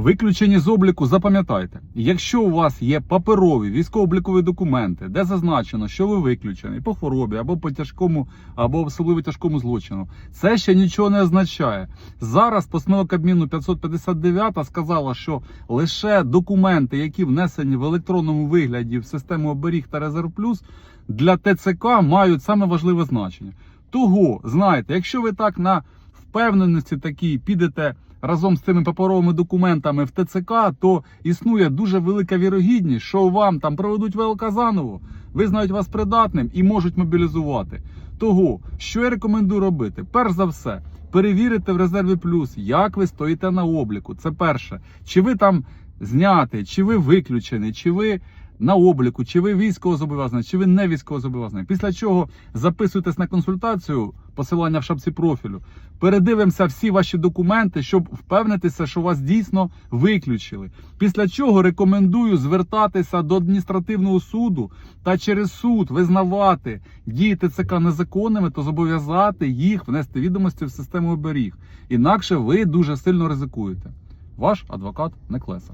Виключені з обліку, запам'ятайте, якщо у вас є паперові військово-облікові документи, де зазначено, що ви виключені по хворобі або по тяжкому, або особливо тяжкому злочину, це ще нічого не означає. Зараз постанова Кабміну 559 сказала, що лише документи, які внесені в електронному вигляді в систему оберіг та резерв плюс, для ТЦК мають саме важливе значення. Того, знаєте, якщо ви так на впевненості такій підете разом з цими паперовими документами в ТЦК, то існує дуже велика вірогідність, що вам там проведуть ВЛК заново, визнають вас придатним і можуть мобілізувати. Того, що я рекомендую робити? Перш за все, перевірити в резерві плюс, як ви стоїте на обліку. Це перше. Чи ви там зняти, чи ви виключені, чи ви на обліку, чи ви військовозобов'язаний, чи ви не військовозобов'язаний. Після чого записуйтесь на консультацію, посилання в шапці профілю. Передивимося всі ваші документи, щоб впевнитися, що вас дійсно виключили. Після чого рекомендую звертатися до адміністративного суду та через суд визнавати дії ТЦК незаконними, то зобов'язати їх внести відомості в систему оберіг. Інакше ви дуже сильно ризикуєте. Ваш адвокат Неклеса.